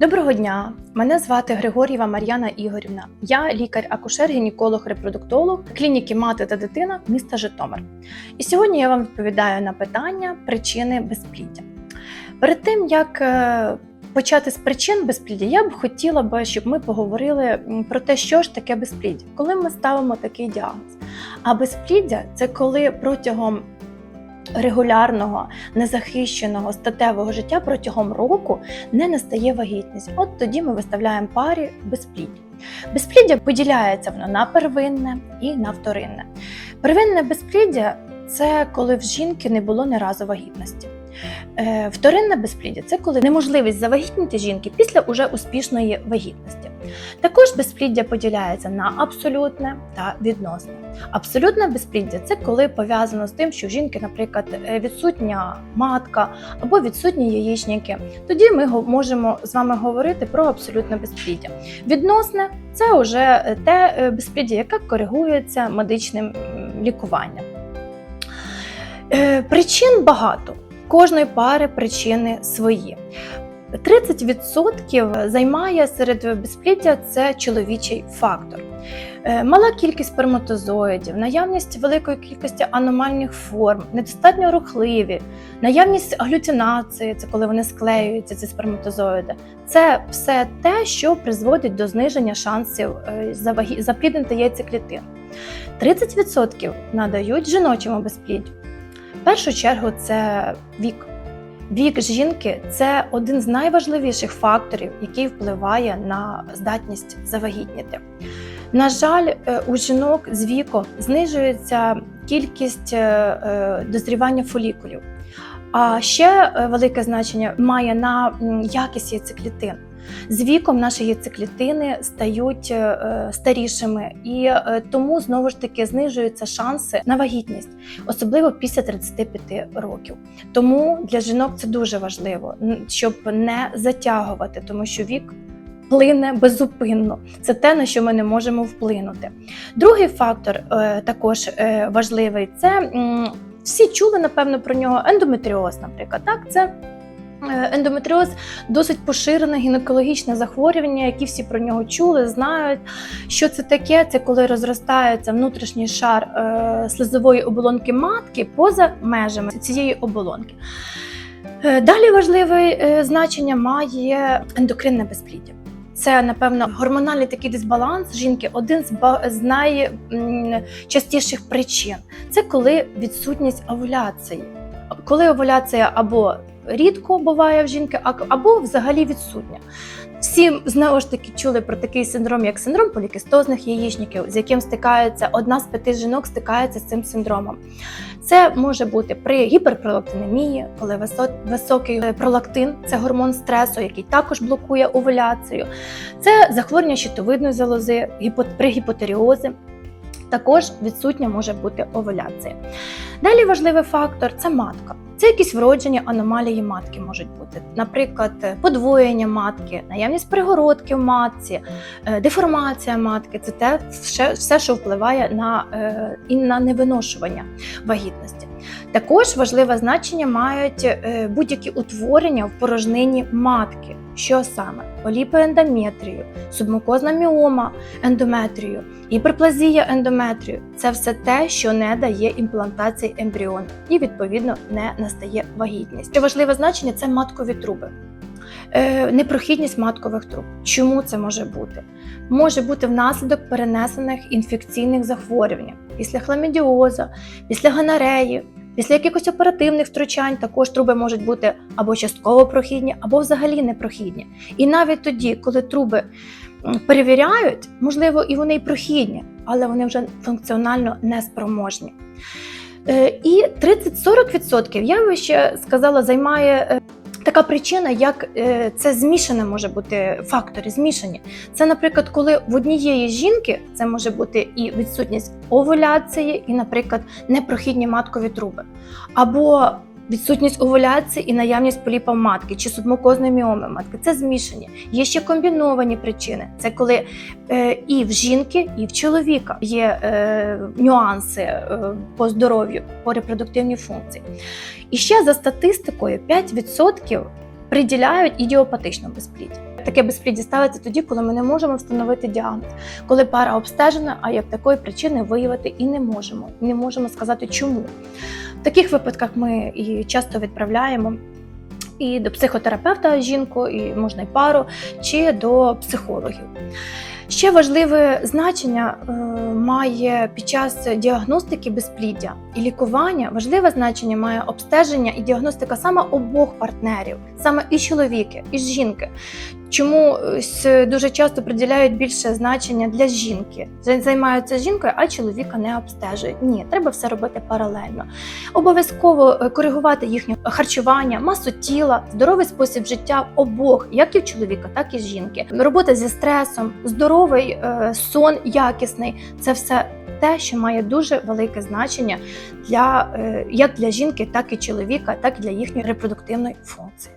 Доброго дня! Мене звати Григорєва Мар'яна Ігорівна. Я лікар-акушер, гінеколог, репродуктолог клініки Мати та дитина міста Житомир. І сьогодні я вам відповідаю на питання причини безпліддя. Перед тим як е, почати з причин безпліддя, я б хотіла би, щоб ми поговорили про те, що ж таке безпліддя, коли ми ставимо такий діагноз. А безпліддя це коли протягом регулярного незахищеного статевого життя протягом року не настає вагітність. От тоді ми виставляємо парі безпліддя. Безпліддя поділяється воно на первинне і на вторинне. Первинне безпліддя це коли в жінки не було ні разу вагітності. Е, Вторинне безпліддя це коли неможливість завагітніти жінки після уже успішної вагітності. Також безпліддя поділяється на абсолютне та відносне. Абсолютне безпліддя це коли пов'язано з тим, що в жінки, наприклад, е, відсутня матка або відсутні яєчники. Тоді ми можемо з вами говорити про абсолютне безпліддя. Відносне це вже е, те е, безпліддя, яке коригується медичним лікуванням. Причин багато. Кожної пари причини свої. 30% займає серед безпліддя це чоловічий фактор. Е, Мала кількість сперматозоїдів, наявність великої кількості аномальних форм, недостатньо рухливі, наявність глютинації, це коли вони склеюються, ці сперматозоїди. Це все те, що призводить до зниження шансів е, запліднити яйцеклітин. 30% надають жіночому безпліддю. В першу чергу це вік. Вік жінки це один з найважливіших факторів, який впливає на здатність завагітніти. На жаль, е, у жінок з віком знижується кількість е, е, дозрівання фолікулів. А ще велике значення має на якість яйцеклітин. З віком наші яйцеклітини стають е, е, старішими, і е, тому знову ж таки знижуються шанси на вагітність, особливо після 35 років. Тому для жінок це дуже важливо, щоб не затягувати, тому що вік плине безупинно. Це те, на що ми не можемо вплинути. Другий фактор також важливий це всі чули, напевно, про нього ендометріоз, наприклад. Так, це ендометріоз досить поширене гінекологічне захворювання, які всі про нього чули, знають. Що це таке? Це коли розростається внутрішній шар е, слизової оболонки матки поза межами цієї оболонки. Е, Далі важливе е, значення має ендокринне безпліддя. Це, напевно, гормональний такий дисбаланс жінки один з найчастіших причин. Це коли відсутність овуляції. Коли овуляція або рідко буває в жінки, або взагалі відсутня. Всі знову ж таки чули про такий синдром, як синдром полікістозних яєчників, з яким стикається одна з п'яти жінок, стикається з цим синдромом. Це може бути при гіперпролактинемії, коли високий е, пролактин це гормон стресу, який також блокує овуляцію. Це захворювання щитовидної залози, при гіпотеріозі. Також відсутня може бути овуляція. Далі важливий фактор це матка. Це якісь вроджені аномалії матки можуть бути, наприклад, подвоєння матки, наявність пригородки в матці, е, деформація матки це те, все, що впливає на, е, і на невиношування вагітності. Також важливе значення мають е, будь-які утворення в порожнині матки. Що саме? Поліпи ендометрію, субмукозна міома ендометрію, гіперплазія ендометрію це все те, що не дає імплантації ембріону і відповідно не настає вагітність. Ще важливе значення це маткові труби. Е, непрохідність маткових труб. Чому це може бути? Може бути внаслідок перенесених інфекційних захворювань після хламідіоза, після гонореї, після якихось оперативних втручань також труби можуть бути або частково прохідні, або взагалі непрохідні. І навіть тоді, коли труби перевіряють, можливо, і вони й прохідні, але вони вже функціонально неспроможні. Е, І 30-40% я би ще сказала, займає е, така причина, як е, це змішане може бути фактори, змішані. Це, наприклад, коли в однієї жінки це може бути і відсутність овуляції, і, наприклад, непрохідні маткові труби, або відсутність овуляції і наявність поліпа матки чи субмукозної міоми матки. Це змішані. Є ще комбіновані причини. Це коли е, і в жінки, і в чоловіка є е, нюанси е, по здоров'ю, по репродуктивній функції. І ще за статистикою 5% приділяють ідіопатичному безпліддю. Таке безпліддя ставиться тоді, коли ми не можемо встановити діагноз, коли пара обстежена, а як такої причини виявити і не можемо. Не можемо сказати чому. В таких випадках ми і часто відправляємо і до психотерапевта жінку, і можна й пару, чи до психологів. Ще важливе значення е, має під час діагностики безпліддя і лікування. Важливе значення має обстеження і діагностика саме обох партнерів, саме і чоловіки, і жінки. Чому е, дуже часто приділяють більше значення для жінки? Займаються жінкою, а чоловіка не обстежують. Ні, треба все робити паралельно. Обов'язково е, коригувати їхнє харчування, масу тіла, здоровий спосіб життя обох, як і в чоловіка, так і в жінки. Робота зі стресом, здоровий е, сон якісний це все те, що має дуже велике значення для е, як для жінки, так і чоловіка, так і для їхньої репродуктивної функції.